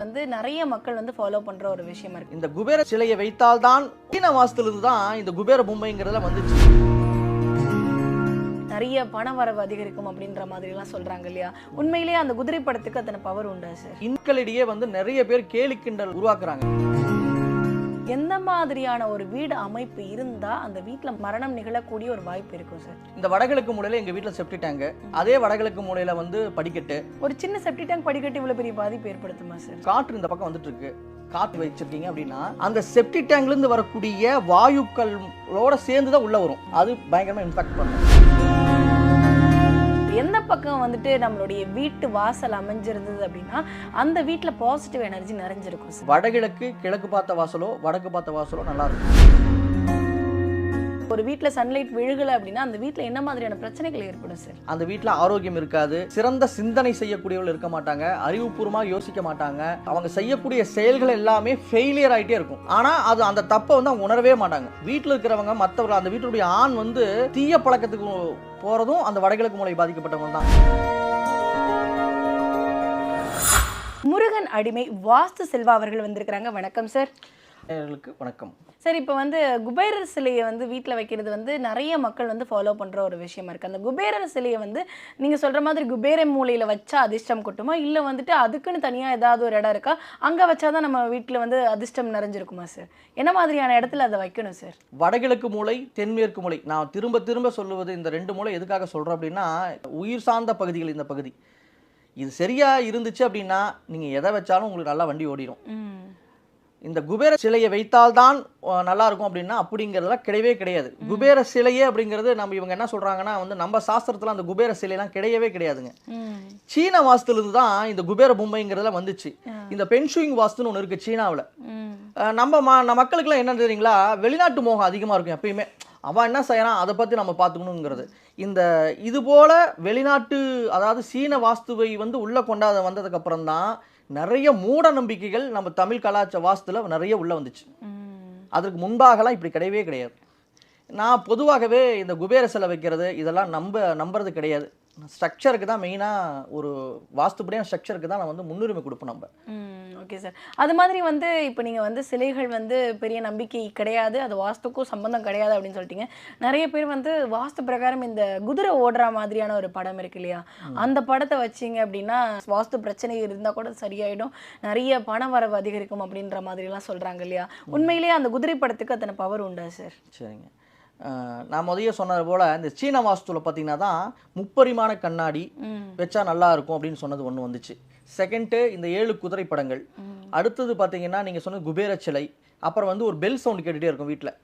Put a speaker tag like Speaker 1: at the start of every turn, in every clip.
Speaker 1: வந்து நிறைய மக்கள் வந்து ஃபாலோ பண்ற ஒரு விஷயமா இருக்கு.
Speaker 2: இந்த குபேர சிலையை வைத்தால்தான் சீன வாசத்திலிருந்து தான் இந்த குபேர பொம்மைங்கிறதுல வந்துச்சு.
Speaker 1: நிறைய பண வரவு அதிகரிக்கும் அப்படின்ற மாதிரி எல்லாம் சொல்றாங்க இல்லையா? உண்மையிலேயே அந்த குதிரை படத்துக்கு அத்தனை பவர் உண்டா சார்
Speaker 2: இன்களிடையே வந்து நிறைய பேர் கேலி கிண்டல் உருவாக்குறாங்க.
Speaker 1: எந்த மாதிரியான ஒரு வீடு அமைப்பு இருந்தா அந்த வீட்ல மரணம் நிகழக்கூடிய ஒரு வாய்ப்பு இருக்கும் சார்?
Speaker 2: இந்த வடகிழக்கு மூலையில எங்க வீட்டுல செப்டி டேங்க் அதே வடகிழக்கு மூலையில வந்து படிக்கட்டு.
Speaker 1: ஒரு சின்ன செப்டி டேங்க் படிக்கட்டு இவ்வளவு பெரிய பாதிப்பு ஏற்படுத்துமா சார்?
Speaker 2: காற்று இந்த பக்கம் வந்துட்டு இருக்கு காற்று வச்சிருக்கீங்க அப்படின்னா அந்த செப்டி டேங்க்ல இருந்து வரக்கூடிய வாயுக்களோட சேர்ந்து தான் உள்ள வரும். அது பயங்கரமா இன்ஃபெக்ட் பண்ணும்.
Speaker 1: எந்த பக்கம் வந்துட்டு நம்மளுடைய வீட்டு வாசல் அமைஞ்சிருந்தது அப்படின்னா அந்த வீட்டில் பாசிட்டிவ் எனர்ஜி நிறைஞ்சிருக்கும்
Speaker 2: வடகிழக்கு கிழக்கு பார்த்த வாசலோ வடக்கு பார்த்த வாசலோ நல்லா இருக்கும்.
Speaker 1: ஒரு வீட்ல சன்லைட் விழுகல அப்படின்னா அந்த வீட்ல என்ன மாதிரியான பிரச்சனைகள் ஏற்படும் சார்
Speaker 2: அந்த வீட்டில் ஆரோக்கியம் இருக்காது. சிறந்த சிந்தனை செய்யக்கூடியவர்கள் இருக்க மாட்டாங்க. அறிவுபூர்வமாக யோசிக்க மாட்டாங்க. அவங்க செய்யக்கூடிய செயல்கள் எல்லாமே ஃபெயிலியர் ஆகிட்டே இருக்கும். ஆனால் அது அந்த தப்பை வந்து அவங்க உணரவே மாட்டாங்க. வீட்டில் இருக்கிறவங்க மற்றவர்கள் அந்த வீட்டுடைய ஆண் வந்து தீய பழக்கத்துக்கு போகிறதும் அந்த வடகிழக்கு மூலை பாதிக்கப்பட்டவங்க தான்.
Speaker 1: முருகன் அடிமை வாஸ்து செல்வா அவர்கள் வந்திருக்கிறாங்க. வணக்கம் சார்
Speaker 2: நேயர்களுக்கு வணக்கம்.
Speaker 1: சார் இப்போ வந்து குபேரர் சிலையை வந்து வீட்டில் வைக்கிறது வந்து நிறைய மக்கள் வந்து ஃபாலோ பண்ணுற ஒரு விஷயமா இருக்குது அந்த குபேரர் சிலையை வந்து நீங்கள் சொல்கிற மாதிரி குபேர மூலையில் வச்சா அதிர்ஷ்டம் கொட்டுமா? இல்லை வந்துட்டு அதுக்குன்னு தனியாக ஏதாவது ஒரு இடம் இருக்கா? அங்கே வச்சாதான் நம்ம வீட்டில் வந்து அதிர்ஷ்டம் நிறைஞ்சிருக்குமா சார் என்ன மாதிரியான இடத்துல அதை வைக்கணும் சார்
Speaker 2: வடகிழக்கு மூலை தென்மேற்கு மூலை. நான் திரும்ப திரும்ப சொல்லுவது இந்த ரெண்டு மூலை எதுக்காக சொல்கிறேன் அப்படின்னா உயிர் சார்ந்த பகுதிகள் இந்த பகுதி. இது சரியா இருந்துச்சு அப்படின்னா நீங்கள் எதை வச்சாலும் உங்களுக்கு நல்லா வண்டி ஓடிடும் இந்த குபேர சிலையை வைத்தால்தான் நல்லா இருக்கும் அப்படின்னா அப்படிங்கிறதுலாம் கிடையவே கிடையாது. குபேர சிலையே அப்படிங்கிறது நம்ம இவங்க என்ன சொல்றாங்கன்னா வந்து நம்ம சாஸ்திரத்துல அந்த குபேர சிலையெல்லாம் கிடையவே கிடையாதுங்க. சீன வாஸ்துலேருந்து தான் இந்த குபேர பொம்மைங்கிறதுல வந்துச்சு. இந்த பென்ஷுயிங் வாஸ்துன்னு ஒன்று இருக்கு சீனாவில். நம்ம ம நம்ம மக்களுக்குலாம் என்ன தெரியுங்களா? வெளிநாட்டு மோகம் அதிகமாக இருக்கும் எப்பயுமே. அவன் என்ன செய்யறான்? அதை பற்றி நம்ம பார்த்துக்கணுங்கிறது. இந்த இது போல வெளிநாட்டு அதாவது சீன வாஸ்துவை வந்து உள்ளே கொண்டாத வந்ததுக்கு அப்புறம் தான் நிறைய மூட நம்பிக்கைகள் நம்ம தமிழ் கலாச்சார வாஸ்துல நிறைய உள்ள வந்துச்சு. அதற்கு முன்பாகலாம் இப்படி கிடையவே கிடையாது. நான் பொதுவாகவே இந்த குபேர சிலை வைக்கிறது இதெல்லாம் நம்ப நம்புறது கிடையாது. ஸ்ட்ரக்சருக்கு தான் மெயினாக ஒரு வாஸ்துப்படியான ஸ்ட்ரக்சருக்கு தான் நான் வந்து முன்னுரிமை கொடுப்போம் நம்ம.
Speaker 1: ஓகே சார் அது மாதிரி வந்து இப்போ நீங்கள் வந்து சிலைகள் வந்து பெரிய நம்பிக்கை கிடையாது அது வாஸ்துக்கும் சம்பந்தம் கிடையாது அப்படின்னு சொல்லிட்டீங்க. நிறைய பேர் வந்து வாஸ்து பிரகாரம் இந்த குதிரை ஓடுற மாதிரியான ஒரு படம் இருக்கு இல்லையா? அந்த படத்தை வச்சீங்க அப்படின்னா வாஸ்து பிரச்சனை இருந்தால் கூட சரியாயிடும். நிறைய பண வரவு அதிகரிக்கும் அப்படின்ற மாதிரிலாம் சொல்கிறாங்க இல்லையா? உண்மையிலேயே அந்த குதிரை படத்துக்கு அத்தனை பவர் உண்டா சார்
Speaker 2: சரிங்க. நான் முதல்ல சொன்னது போல் இந்த சீன வாஸ்துவில் பார்த்தீங்கன்னா தான் முப்பரிமாண கண்ணாடி வச்சா நல்லா இருக்கும் அப்படின்னு சொன்னது ஒன்று வந்துச்சு. செகண்டு இந்த ஏழு குதிரை படங்கள். அடுத்தது பார்த்தீங்கன்னா நீங்கள் சொன்ன குபேர சிலை. அப்புறம் வந்து ஒரு பெல் சவுண்ட் கேட்டுகிட்டே இருக்கும் வீட்டில்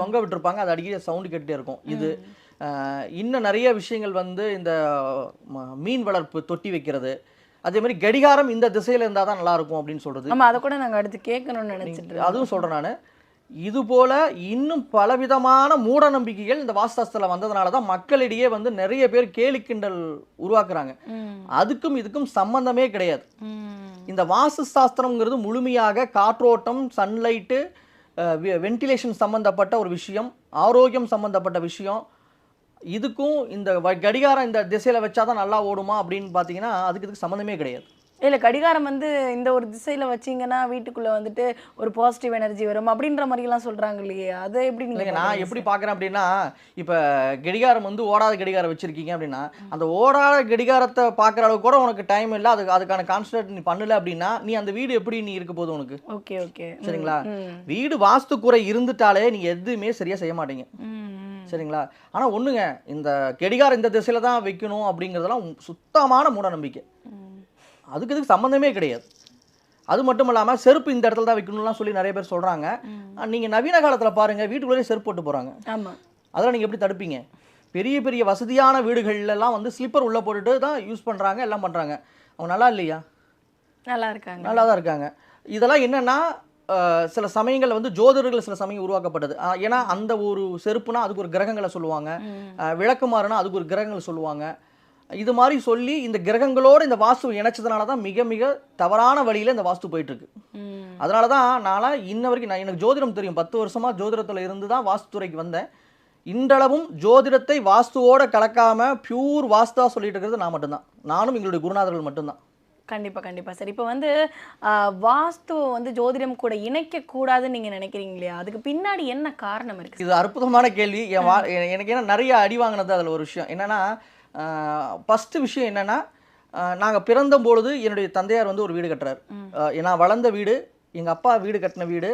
Speaker 2: தொங்க விட்டுருப்பாங்க அது அடிக்கடி சவுண்டு கேட்டுகிட்டே இருக்கும். இது இன்னும் நிறைய விஷயங்கள் வந்து இந்த மீன் வளர்ப்பு தொட்டி வைக்கிறது. அதே மாதிரி கடிகாரம் இந்த திசையில் இருந்தால் தான் நல்லா இருக்கும் அப்படின்னு சொல்கிறது
Speaker 1: ஆமா அதை கூட நாங்கள் அடுத்து கேட்கணும்னு நினைச்சிட்டு.
Speaker 2: அதுவும் சொல்கிறேன் நான். இது போல இன்னும் பலவிதமான மூட நம்பிக்கைகள் இந்த வாஸ்தாஸ்தில் வந்ததுனால தான் மக்களிடையே வந்து நிறைய பேர் கேலி கிண்டல் உருவாக்குறாங்க. அதுக்கும் இதுக்கும் சம்பந்தமே கிடையாது. இந்த வாஸ்து சாஸ்திரம்ங்கிறது முழுமையாக காற்றோட்டம் சன்லைட்டு வென்டிலேஷன் சம்பந்தப்பட்ட ஒரு விஷயம் ஆரோக்கியம் சம்பந்தப்பட்ட விஷயம். இதுக்கும் இந்த கடிகாரம் இந்த திசையில் வச்சாதான் நல்லா ஓடுமா அப்படின்னு பார்த்தீங்கன்னா அதுக்கு இதுக்கு சம்மந்தமே கிடையாது.
Speaker 1: இல்ல கடிகாரம் வந்து இந்த ஒரு திசையில வச்சீங்கன்னா வீட்டுக்குள்ள வந்துட்டு ஒரு பாசிட்டிவ் எனர்ஜி வரும் அப்படின்ற மாதிரி எல்லாம் சொல்றாங்க இல்லையே அதை எப்படி நீங்க
Speaker 2: இல்லைங்க நான் எப்படி பார்க்குறேன் அப்படின்னா இப்போ கடிகாரம் வந்து ஓடாத கடிகாரம் வச்சிருக்கீங்க அப்படின்னா அந்த ஓடாத கடிகாரத்தை பார்க்குற அளவுக்கு கூட உனக்கு டைம் இல்லை அதுக்கு அதுக்கான கான்சன்ட்ரேட் நீ பண்ணல அப்படின்னா நீ அந்த வீடு எப்படி நீ இருக்க போகுது உனக்கு?
Speaker 1: Okay okay.
Speaker 2: சரிங்களா? வீடு வாஸ்து குறை இருந்துட்டாலே நீ எதுவுமே சரியா செய்ய மாட்டீங்க. சரிங்களா? ஆனா ஒண்ணுங்க இந்த கடிகாரம் இந்த திசையில தான் வைக்கணும் அப்படிங்கிறதெல்லாம் சுத்தமான மூட நம்பிக்கை அதுக்கு இதுக்கு சம்மந்தமே கிடையாது. அது மட்டும் இல்லாம செருப்பு இந்த இடத்துல தான் வைக்கணும்லாம் சொல்லி நிறைய பேர் சொல்றாங்க. நீங்க நவீன காலத்துல பாருங்க வீட்டுக்குள்ளேயே செருப்பு போட்டு போறாங்க.
Speaker 1: ஆமா.
Speaker 2: அதெல்லாம் நீங்கள் எப்படி தடுப்பீங்க? பெரிய பெரிய வசதியான வீடுகள்ல எல்லாம் வந்து ஸ்லிப்பர் உள்ளே போட்டுட்டு தான் யூஸ் பண்ணுறாங்க எல்லாம் பண்ணுறாங்க அவங்க நல்லா இல்லையா?
Speaker 1: நல்லா இருக்காங்க.
Speaker 2: நல்லா தான் இருக்காங்க. இதெல்லாம் என்னன்னா சில சமயங்கள்ல வந்து ஜோதிடர்கள் சில சமயம் உருவாக்கப்பட்டது. ஏன்னா அந்த ஒரு செருப்புனா அதுக்கு ஒரு கிரகங்களை சொல்லுவாங்க. விளக்குமாறுனா அதுக்கு ஒரு கிரகங்கள் சொல்லுவாங்க. இது மாதிரி சொல்லி இந்த கிரகங்களோட இந்த வாஸ்து இணைச்சதுனால தான் மிக மிக தவறான வழியில இந்த வாஸ்து போயிட்டு இருக்கு
Speaker 1: ம்.
Speaker 2: அதனால தான் நான்லாம் இன்ன வரைக்கும் நான் எனக்கு ஜோதிடம் தெரியும். பத்து வருஷமா ஜோதிடத்துல இருந்து தான் வாஸ்துத்துறைக்கு வந்தேன். இன்றளவும் ஜோதிடத்தை வாஸ்துவோட கலக்காம பியூர் வாஸ்தா சொல்லிட்டு இருக்கிறது நான் மட்டும்தான். நானும் எங்களுடைய குருநாதர்கள் மட்டும்தான்.
Speaker 1: கண்டிப்பா கண்டிப்பா. சார் இப்போ வந்து ஆஹ், வாஸ்துவை வந்து ஜோதிடம் கூட இணைக்க கூடாதுன்னு நீங்க நினைக்கிறீங்க இல்லையா? அதுக்கு பின்னாடி என்ன காரணம் இருக்கு?
Speaker 2: இது அற்புதமான கேள்வி. என் வா எனக்கு என்ன நிறைய அடி வாங்கினது அதில் ஒரு விஷயம். என்னன்னா ஃபஸ்ட்டு விஷயம் என்னன்னா நாங்கள் பிறந்த பொழுது என்னுடைய தந்தையார் வந்து ஒரு வீடு கட்டுறாரு. நான் வளர்ந்த வீடு எங்கள் அப்பா வீடு கட்டின வீடு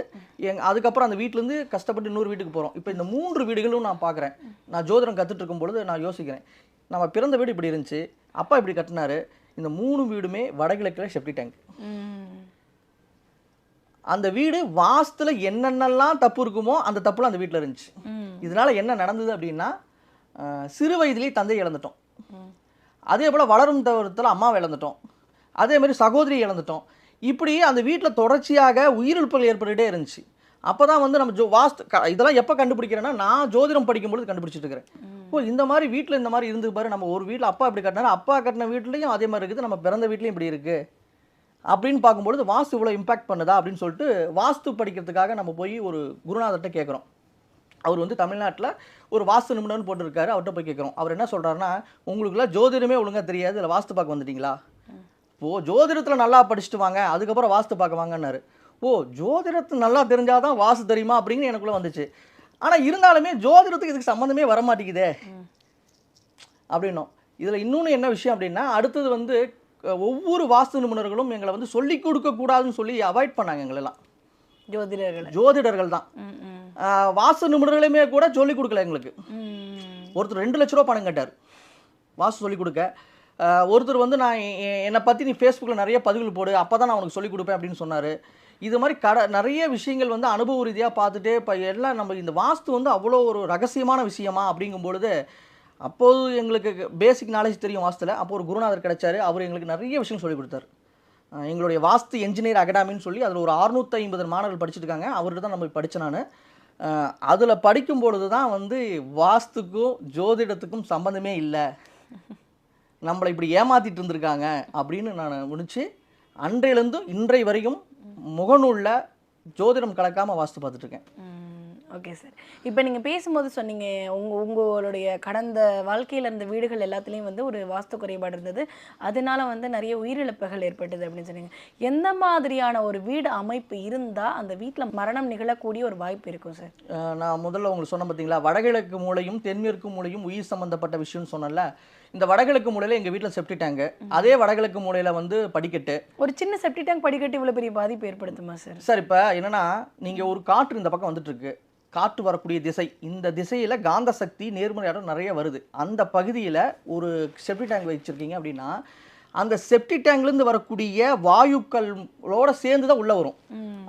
Speaker 2: எங் அதுக்கப்புறம் அந்த வீட்டிலேருந்து கஷ்டப்பட்டு இன்னொரு வீட்டுக்கு போகிறோம் இப்போ இந்த மூன்று வீடுகளும் நான் பார்க்குறேன் நான் ஜோதிடம் கற்றுட்டு இருக்கும் பொழுது நான் யோசிக்கிறேன். நம்ம பிறந்த வீடு இப்படி இருந்துச்சு அப்பா இப்படி கட்டினாரு இந்த மூணு வீடுமே வடகிழக்கில் செப்டி டேங்க். அந்த வீடு வாஸ்துல என்னென்னலாம் தப்பு இருக்குமோ அந்த தப்புலாம் அந்த வீட்டில் இருந்துச்சு. இதனால என்ன நடந்தது அப்படின்னா சிறு வயதிலேயே தந்தை இழந்துட்டோம். அதே போல் வளரும் தவிரத்தில் அம்மாவை இழந்துட்டோம். அதேமாரி சகோதரி இழந்துட்டோம். இப்படி அந்த வீட்டில் தொடர்ச்சியாக உயிரிழப்புகள் ஏற்பட்டுகிட்டே இருந்துச்சு. அப்போ தான் வந்து நம்ம ஜோ வாஸ்து க- இதெல்லாம் எப்போ கண்டுபிடிக்கிறேன்னா நான் ஜோதிடம் படிக்கும்பொழுது கண்டுபிடிச்சிட்டு இருக்கிறேன். ஓ இந்த மாதிரி வீட்டில் இந்த மாதிரி இருந்து பாரு நம்ம ஒரு வீட்டில் அப்பா இப்படி கட்டினாரு அப்பா கட்டின வீட்லேயும் அதே மாதிரி இருக்குது நம்ம பிறந்த வீட்லேயும் இப்படி இருக்குது அப்படின்னு பார்க்கும்பொழுது வாஸ்து இவ்வளோ இம்பாக்ட் பண்ணுதா அப்படின்னு சொல்லிட்டு வாஸ்து படிக்கிறதுக்காக நம்ம போய் ஒரு குருநாதர்கிட்ட கேட்குறோம் அவர் வந்து தமிழ்நாட்டில் ஒரு வாஸ்து நிபுணர்னு போட்டிருக்காரு. அவர்கிட்ட போய் கேட்குறோம் அவர் என்ன சொல்கிறாருன்னா உங்களுக்குலாம் ஜோதிடமே ஒழுங்காக தெரியாது. இல்லை வாஸ்து பார்க்க வந்துட்டீங்களா? ஓ ஜோதிடத்தில் நல்லா படிச்சுட்டு வாங்க. அதுக்கப்புறம் வாஸ்து பார்க்க வாங்கன்னாரு. ஓ ஜோதிடத்து நல்லா தெரிஞ்சாதான் வாஸ்து தெரியுமா? அப்படின்னு எனக்குள்ளே வந்துச்சு. ஆனால் இருந்தாலுமே ஜோதிடத்துக்கு இதுக்கு சம்மந்தமே வர மாட்டேங்குதே அப்படின்னோம். இதில் இன்னொன்று என்ன விஷயம் அப்படின்னா அடுத்தது வந்து ஒவ்வொரு வாஸ்து நிபுணர்களும் எங்களை வந்து சொல்லி கொடுக்க கூடாதுன்னு சொல்லி அவாய்ட் பண்ணாங்க எங்களெல்லாம்.
Speaker 1: ஜோதிடர்களை.
Speaker 2: ஜோதிடர்கள் தான்.
Speaker 1: ம், ம்.
Speaker 2: அஹ், வாஸ்து நிபுணர்களுமே கூட சொல்லி கொடுக்கல எங்களுக்கு. ஒருத்தர் ரெண்டு லட்ச ரூபா பணம் கேட்டார். வாஸ்து சொல்லி கொடுக்க. ஒருத்தர் வந்து நான் என்னை பற்றி நீ ஃபேஸ்புக்கில் நிறைய பதிவுகள் போடு அப்போ தான் நான் உனக்கு சொல்லிக் கொடுப்பேன் அப்படின்னு சொன்னார். இது மாதிரி கட நிறைய விஷயங்கள் வந்து அனுபவ ரீதியாக பார்த்துட்டே இப்போ எல்லாம் நம்ம இந்த வாஸ்து வந்து அவ்வளோ ஒரு ரகசியமான விஷயமா அப்படிங்கும் பொழுது அப்போது எங்களுக்கு பேசிக் நாலேஜ் தெரியும் வாஸ்துல. அப்போ ஒரு குருநாதர் கிடைச்சாரு. அவர் எங்களுக்கு நிறைய விஷயம் சொல்லி கொடுத்தாரு. எங்களுடைய வாஸ்து என்ஜினியர் அகாடமின்னு சொல்லி அதில் ஒரு அறுநூற்றி ஐம்பது மாணவர்கள் படிச்சுட்டு இருக்காங்க அவர்கிட்ட தான் நம்ம படித்தேன் நான். அதில் படிக்கும் பொழுது தான் வந்து வாஸ்துக்கும் ஜோதிடத்துக்கும் சம்மந்தமே இல்லை. நம்மளை இப்படி ஏமாத்திட்டு இருந்திருக்காங்க அப்படின்னு நான் முடிச்சு அன்றையிலேருந்தும் இன்றை வரையும் முகநூலில் ஜோதிடம் கலக்காமல் வாஸ்து பார்த்துட்ருக்கேன்
Speaker 1: ஓகே சார் இப்போ நீங்கள் பேசும்போது சொன்னீங்க உங்க உங்களுடைய கடந்த வாழ்க்கையில் இருந்த வீடுகள் எல்லாத்துலேயும் வந்து ஒரு வாஸ்து குறைபாடு இருந்தது. அதனால வந்து நிறைய உயிரிழப்புகள் ஏற்பட்டது அப்படின்னு சொன்னீங்க. எந்த மாதிரியான ஒரு வீடு அமைப்பு இருந்தால் அந்த வீட்டில் மரணம் நிகழக்கூடிய ஒரு வாய்ப்பு இருக்கும் சார்
Speaker 2: நான் முதல்ல உங்களுக்கு சொன்ன பார்த்தீங்களா வடகிழக்கு மூலையும் தென்மேற்கு மூலையும் உயிர் சம்மந்தப்பட்ட விஷயம்னு சொன்னேன்ல. இந்த வடகிழக்கு மூலையில் எங்கள் வீட்டில் செப்டி டேங்கு அதே வடகிழக்கு மூலையில் வந்து படிக்கட்டு.
Speaker 1: ஒரு சின்ன செப்டி டேங்க் படிக்கட்டு இவ்வளோ பெரிய பாதிப்பு ஏற்படுத்துமா சார்
Speaker 2: சார் இப்போ என்னன்னா நீங்கள் ஒரு காற்று இந்த பக்கம் வந்துட்டு இருக்கு காற்று வரக்கூடிய திசை. இந்த திசையில் காந்த சக்தி நேர்மறையாடம் நிறைய வருது. அந்த பகுதியில் ஒரு செப்டி டேங்க் வச்சுருக்கீங்க அப்படின்னா அந்த செப்டி டேங்க்லேருந்து வரக்கூடிய வாயுக்களோட சேர்ந்து தான் உள்ளே வரும்.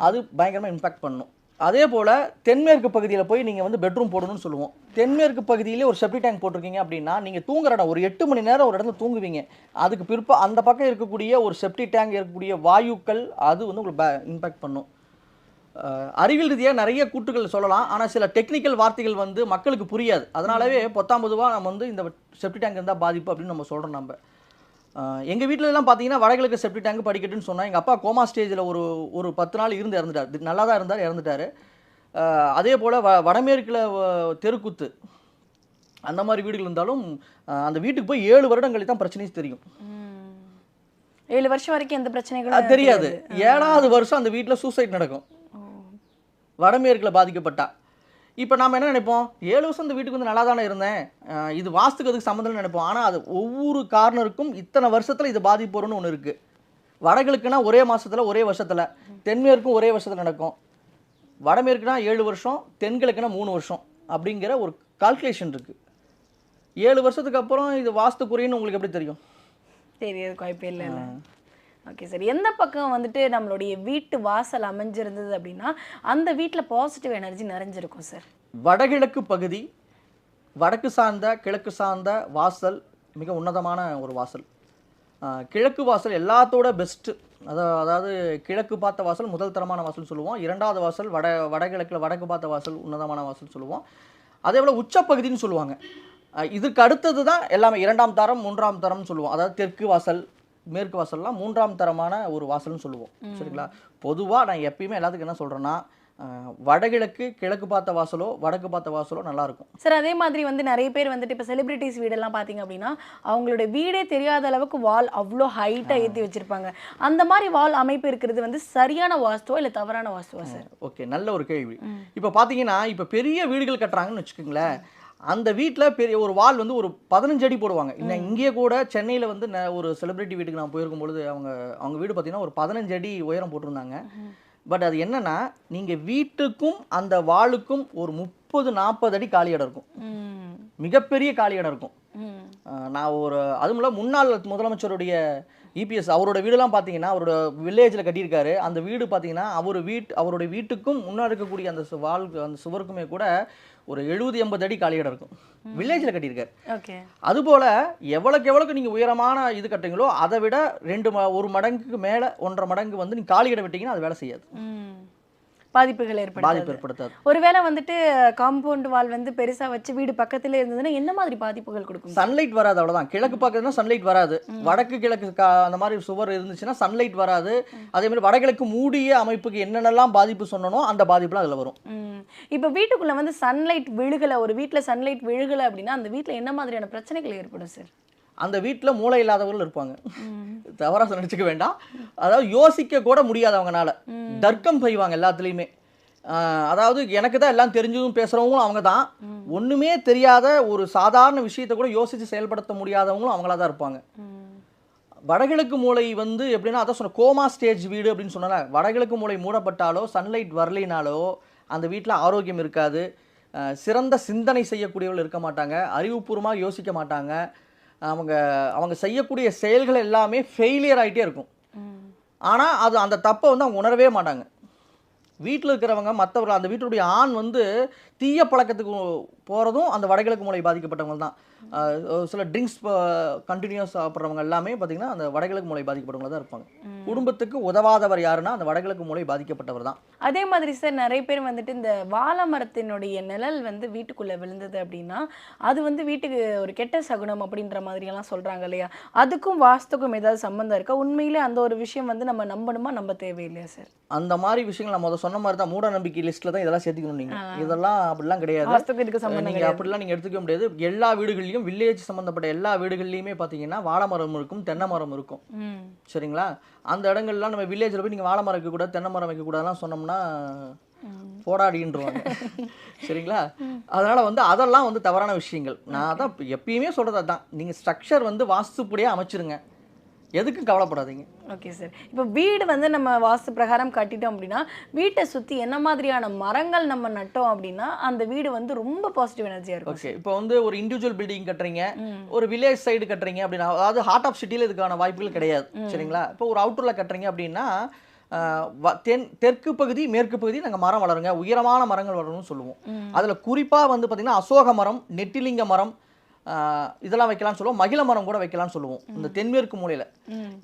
Speaker 2: அது பயங்கரமாக இம்பாக்ட் பண்ணும். அதே போல் தென்மேற்கு பகுதியில் போய் நீங்கள் வந்து பெட்ரூம் போடணும்னு சொல்லுவோம். தென்மேற்கு பகுதியிலே ஒரு செப்டி டேங்க் போட்டிருக்கீங்க அப்படின்னா நீங்கள் தூங்குற இடம் ஒரு எட்டு மணி நேரம் ஒரு இடத்துல தூங்குவீங்க. அதுக்கு பிற்ப அந்த பக்கம் இருக்கக்கூடிய ஒரு செப்டி டேங்க் இருக்கக்கூடிய வாயுக்கள் அது வந்து உங்களுக்கு இம்பாக்ட் பண்ணும். அறிவியல் ரீதியாக நிறைய கூட்டுகள் சொல்லலாம். ஆனால் சில டெக்னிக்கல் வார்த்தைகள் வந்து மக்களுக்கு புரியாது. அதனாலவே பொத்தாம் பொதுவாக நம்ம வந்து இந்த செப்டி டேங்க் இருந்தால் பாதிப்பு அப்படின்னு நம்ம சொல்கிறோம் நம்ம. எங்கள் வீட்டில எல்லாம் பார்த்தீங்கன்னா வடகிழக்கு செப்டி டேங்க் படிக்கட்டுன்னு சொன்னால் எங்கள் அப்பா கோமா ஸ்டேஜில் ஒரு ஒரு பத்து நாள் இருந்து இறந்துட்டார். நல்லா தான் இருந்தார் இறந்துட்டார். அதே போல் வ வடமேற்கில் தெருக்கூத்து. அந்த மாதிரி வீடுகள் இருந்தாலும் அந்த வீட்டுக்கு போய் ஏழு வருடம் கழித்து தான் பிரச்சனையே தெரியும்.
Speaker 1: ஏழு வருஷம் வரைக்கும் எந்த பிரச்சனைகளும்
Speaker 2: தெரியாது. ஏழாவது வருஷம் அந்த வீட்டில் சூசைட் நடக்கும். வடமேற்கில் பாதிக்கப்பட்டா. இப்போ நாம என்ன நினைப்போம்? ஏழு வருஷம் இந்த வீட்டுக்கு வந்து நல்லா தானே இருந்தேன் இது வாஸ்துக்கு அதுக்கு சம்மந்தம் நினைப்போம். ஆனால் அது ஒவ்வொரு கார்னருக்கும் இத்தனை வருஷத்தில் இது பாதிப்பு வரும்னு ஒன்று இருக்குது வடகிழக்குனா ஒரே மாசத்துல ஒரே வருஷத்தில். தென்மேற்கும் ஒரே வருஷத்தில் நடக்கும். வடமேற்குனா ஏழு வருஷம் தென்கிழக்குனா மூணு வருஷம் அப்படிங்கிற ஒரு கால்குலேஷன் இருக்குது ஏழு வருஷத்துக்கு அப்புறம் இது வாஸ்து குறைன்னு உங்களுக்கு எப்படி தெரியும்?
Speaker 1: தெரியறதுக்கு வாய்ப்பே இல்லை ஓகே சார் எந்த பக்கம் வந்துட்டு நம்மளுடைய வீட்டு வாசல் அமைஞ்சிருந்தது அப்படின்னா அந்த வீட்டில் பாசிட்டிவ் எனர்ஜி நிறைஞ்சிருக்கும் சார்
Speaker 2: வடகிழக்கு பகுதி வடக்கு சார்ந்த கிழக்கு சார்ந்த வாசல் மிக உன்னதமான ஒரு வாசல். கிழக்கு வாசல் எல்லாத்தோட பெஸ்ட்டு அதாவது அதாவது கிழக்கு பார்த்த வாசல் முதல் தரமான வாசல் சொல்லுவோம். இரண்டாவது வாசல் வட வடகிழக்கில் வடக்கு பார்த்த வாசல் உன்னதமான வாசல் சொல்லுவோம். அதே போல் உச்சப்பகுதின்னு சொல்லுவாங்க. இதுக்கு அடுத்தது தான் எல்லாமே இரண்டாம் தரம் மூன்றாம் தரம்னு சொல்லுவோம். அதாவது தெற்கு வாசல் மேற்கு வாசல்லாம் மூன்றாம் தரமான ஒரு வாசல்னு சொல்லுவோம். சரிங்களா? பொதுவாக நான் எப்பயுமே எல்லாத்துக்கும் என்ன சொல்கிறேன்னா வடகிழக்கு கிழக்கு பார்த்த வாசலோ வடக்கு பார்த்த வாசலோ நல்லா இருக்கும்
Speaker 1: சார் அதே மாதிரி வந்து நிறைய பேர் வந்துட்டு இப்போ செலிபிரிட்டிஸ் வீடெல்லாம் பார்த்தீங்க அப்படின்னா அவங்களோட வீடே தெரியாத அளவுக்கு வால் அவ்வளோ ஹைட்டாக ஏற்றி வச்சிருப்பாங்க. அந்த மாதிரி வால் அமைப்பு இருக்கிறது வந்து சரியான வாஸ்துவா இல்லை தவறான வாஸ்துவா சார்?
Speaker 2: ஓகே. நல்ல ஒரு கேள்வி. இப்போ பார்த்தீங்கன்னா இப்போ பெரிய வீடுகள் கட்டுறாங்கன்னு வச்சுக்கோங்களேன். அந்த வீட்டில் பெரிய ஒரு வால் வந்து ஒரு பதினஞ்சு அடி போடுவாங்க. இன்னும் இங்கேயே கூட சென்னையில் வந்து ஒரு செலிபிரிட்டி வீட்டுக்கு நான் போயிருக்கும் பொழுது அவங்க அவங்க வீடு பார்த்தீங்கன்னா ஒரு பதினஞ்சு அடி உயரம் போட்டிருந்தாங்க. பட் அது என்னன்னா நீங்கள் வீட்டுக்கும் அந்த வாளுக்கும் ஒரு முப்பது நாற்பது அடி காலி இடம் இருக்கும். மிகப்பெரிய காலி இடம் இருக்கும். நான் ஒரு அதுவும் இல்ல முன்னாள் முதலமைச்சருடைய இபிஎஸ் அவரோட வீடெல்லாம் பார்த்தீங்கன்னா அவரோட வில்லேஜில் கட்டியிருக்காரு. அந்த வீடு பார்த்தீங்கன்னா அவர் வீட் அவருடைய வீட்டுக்கும் முன்னாடி இருக்கக்கூடிய அந்த வால் அந்த சுவருக்குமே கூட ஒரு எழுபது எண்பது அடி காலி இடம் இருக்கும். வில்லேஜில் கட்டியிருக்காரு.
Speaker 1: ஓகே.
Speaker 2: அதுபோல் எவ்வளோக்கு எவ்வளோக்கு நீங்கள் உயரமான இது கட்டுறீங்களோ அதை விட ரெண்டு ம ஒரு மடங்குக்கு மேலே ஒன்றரை மடங்கு வந்து நீங்கள் காலி இடம் விட்டீங்கன்னா அது வேலை செய்யாது.
Speaker 1: பாதிப்புகள் ஏற்படுது
Speaker 2: பாதிப்பு ஏற்படுத்தாது.
Speaker 1: ஒருவேளை வந்துட்டு காம்பவுண்ட் வால் வந்து பெருசா வச்சு வீடு பக்கத்துல இருந்ததுன்னா என்ன மாதிரி பாதிப்புகள் கொடுக்கும்?
Speaker 2: சன்லைட் வராது அவ்வளவுதான். கிழக்கு பக்கத்துனா சன்லைட் வராது. வடக்கு கிழக்கு அந்த மாதிரி சுவர் இருந்துச்சுன்னா சன்லைட் வராது. அதே மாதிரி வடகிழக்கு மூடிய அமைப்புக்கு என்னென்னலாம் பாதிப்பு சொன்னனோ அந்த பாதிப்புலாம் அதில் வரும்.
Speaker 1: இப்போ வீட்டுக்குள்ள வந்து சன்லைட் விழுகல ஒரு வீட்ல சன்லைட் விழுகல அப்படின்னா அந்த வீட்ல என்ன மாதிரியான பிரச்சனைகள் ஏற்படும் சார்
Speaker 2: அந்த வீட்டில் மூளை இல்லாதவர்கள் இருப்பாங்க. தவறாக நினச்சிக்க வேண்டாம். அதாவது யோசிக்க கூட முடியாதவங்கனால. தர்க்கம் செய்வாங்க எல்லாத்துலேயுமே. அதாவது எனக்கு தான் எல்லாம் தெரிஞ்சதும் பேசுகிறவங்களும் அவங்க தான். ஒன்றுமே தெரியாத ஒரு சாதாரண விஷயத்தை கூட யோசித்து செயல்படுத்த முடியாதவங்களும் அவங்களா தான் இருப்பாங்க. வடகிழக்கு மூலை வந்து எப்படின்னா அதான் சொன்ன கோமா ஸ்டேஜ் வீடு அப்படின்னு சொன்னால வடகிழக்கு மூலை மூடப்பட்டாலோ சன்லைட் வரலினாலோ அந்த வீட்டில் ஆரோக்கியம் இருக்காது. சிறந்த சிந்தனை செய்யக்கூடியவர்கள் இருக்க மாட்டாங்க. அறிவுபூர்வமாக யோசிக்க மாட்டாங்க. அவங்க அவங்க செய்யக்கூடிய செயல்கள் எல்லாமே ஃபெயிலியர் ஆகிட்டே இருக்கும். ஆனால் அது அந்த தப்பை வந்து அவங்க உணரவே மாட்டாங்க. வீட்டில் இருக்கிறவங்க மற்றவர்கள் அந்த வீட்டுடைய ஆண் வந்து தீய பழக்கத்துக்கு போகிறதும் அந்த வடகிழக்கு மூலை பாதிக்கப்பட்டவங்க தான். சில ட்ரிங்க்ஸ் கண்டினியூஸ் சாப்பிட்றவங்க எல்லாமே பார்த்தீங்கன்னா அந்த வடகிழக்கு மூலை பாதிக்கப்பட்டவங்க தான் இருப்பாங்க. குடும்பத்துக்கு உதவாதவர் யாருன்னா அந்த வடகிழக்கு மூலை பாதிக்கப்பட்டவர் தான்.
Speaker 1: அதே மாதிரி சார் நிறைய பேர் வந்துட்டு இந்த வாழை மரத்தினுடைய நிழல் வந்து வீட்டுக்குள்ள விழுந்தது அப்படின்னா அது வந்து வீட்டுக்கு ஒரு கெட்ட சகுனம் அப்படின்ற மாதிரி எல்லாம் சொல்றாங்க இல்லையா? அதுக்கும் வாஸ்துக்கும் ஏதாவது சம்பந்தம் இருக்கா? உண்மையிலே அந்த ஒரு விஷயம் வந்து நம்ம நம்பணுமா? நம்ப தேவையில்லையா சார்
Speaker 2: அந்த மாதிரி விஷயங்கள் நான் முதல் சொன்ன மாதிரி தான் மூட நம்பிக்கை லிஸ்ட்டில் தான் இதெல்லாம் சேர்த்துக்கணும் நீங்கள் இதெல்லாம் அப்படிலாம் கிடையாது.
Speaker 1: வாஸ்துக்கு இதுக்கு சம்பந்தம்
Speaker 2: நீங்க அப்படிலாம் நீங்க எடுத்துக்க முடியாது. எல்லா வீடுகள்லயும் வில்லேஜ் சம்பந்தப்பட்ட எல்லா வீடுகள்லயுமே பாத்தீங்கன்னா வாழை மரம் இருக்கும் தென்னை மரம் இருக்கும். சரிங்களா? அந்த இடங்கள்லாம் நம்ம வில்லேஜில் போய் நீங்க வாழை மரம் வைக்கக்கூடாது தென்னை மரம் வைக்கக்கூடாதுலாம் சொன்னோம்னா போடாடின்றுவாங்க. சரிங்களா? அதனால வந்து அதெல்லாம் வந்து தவறான விஷயங்கள். நான் தான் எப்பயுமே சொல்றது அதான். நீங்க ஸ்ட்ரக்சர் வந்து வாஸ்துப்படியே அமைச்சிருங்க. எதுக்கும் கவலைப்படாதீங்க.
Speaker 1: ஓகே சார் இப்போ வீடு வந்து நம்ம வாஸ்து பிரகாரம் கட்டிட்டோம் அப்படின்னா வீட்டை சுற்றி என்ன மாதிரியான மரங்கள் நம்ம நட்டோம் அப்படின்னா அந்த வீடு வந்து ரொம்ப பாசிட்டிவ் எனர்ஜியாக இருக்கும்
Speaker 2: ஓகே. இப்போ வந்து ஒரு இண்டிவிஜுவல் பில்டிங் கட்டுறீங்க ஒரு வில்லேஜ் சைடு கட்டுறீங்க அப்படின்னா அதாவது ஹார்ட் ஆஃப் சிட்டியில் இதுக்கான வாய்ப்புகள் கிடையாது. சரிங்களா? இப்போ ஒரு அவுட்டரில் கட்டுறீங்க அப்படின்னா தென் தெற்கு பகுதி மேற்கு பகுதி நாங்கள் மரம் வளருங்க. உயரமான மரங்கள் வளரும்னு சொல்லுவோம். அதில் குறிப்பாக வந்து பார்த்திங்கன்னா அசோக மரம் நெட்டிலிங்க மரம் இதெல்லாம் வைக்கலாம்னு சொல்லுவோம். மகிழ மரம் கூட வைக்கலாம்னு சொல்லுவோம். இந்த தென்மேற்கு மூலையில்.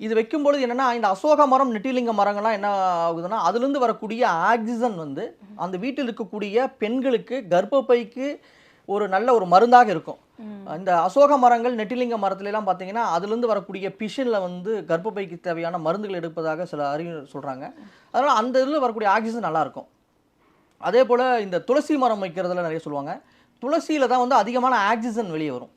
Speaker 2: இது வைக்கும்பொழுது என்னன்னா இந்த அசோக மரம் நெட்டிலிங்க மரங்கள்லாம் என்ன ஆகுதுன்னா அதுலேருந்து வரக்கூடிய ஆக்சிஜன் வந்து அந்த வீட்டில் இருக்கக்கூடிய பெண்களுக்கு கர்ப்பப்பைக்கு ஒரு நல்ல ஒரு மருந்தாக இருக்கும். இந்த அசோக மரங்கள் நெட்டிலிங்க மரத்துல எல்லாம் பார்த்தீங்கன்னா அதுலேருந்து வரக்கூடிய பிஷனில் வந்து கர்ப்பப்பைக்கு தேவையான மருந்துகள் எடுப்பதாக சில அறிஞர் சொல்கிறாங்க அதனால் அந்த இதில் வரக்கூடிய ஆக்சிஜன் நல்லா இருக்கும் அதே போல் இந்த துளசி மரம் வைக்கிறதுல நிறைய சொல்லுவாங்க. துளசியில் தான் வந்து அதிகமான ஆக்சிஜன் வெளியே வரும்.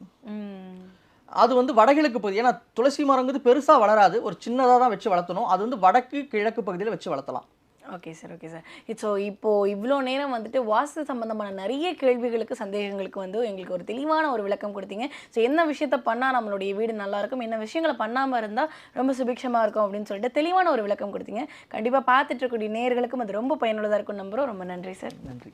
Speaker 2: அது வந்து வடகிழக்கு பகுதி ஏன்னா துளசி மரங்கிறது பெருசாக வளராது. ஒரு சின்னதாக தான் வச்சு வளர்த்தணும். அது வந்து வடக்கு கிழக்கு பகுதியில் வச்சு வளர்த்தலாம்.
Speaker 1: Okay sir okay sir so இப்போது இவ்வளோ நேரம் வந்துட்டு வாஸ்து சம்பந்தமான நிறைய கேள்விகளுக்கு சந்தேகங்களுக்கு வந்து எங்களுக்கு ஒரு தெளிவான ஒரு விளக்கம் கொடுத்தீங்க. ஸோ என்ன விஷயத்த பண்ணால் நம்மளுடைய வீடு நல்லாயிருக்கும் என்ன விஷயங்களை பண்ணாமல் இருந்தால் ரொம்ப சுபிக்ஷமாக இருக்கும் அப்படின்னு சொல்லிட்டு தெளிவான ஒரு விளக்கம் கொடுத்தீங்க. கண்டிப்பாக பார்த்துட்டு இருக்கக்கூடிய நேர்களுக்கும் அது ரொம்ப பயனுள்ளதாக இருக்கும் நம்புகிறோம் ரொம்ப நன்றி சார்
Speaker 2: நன்றி.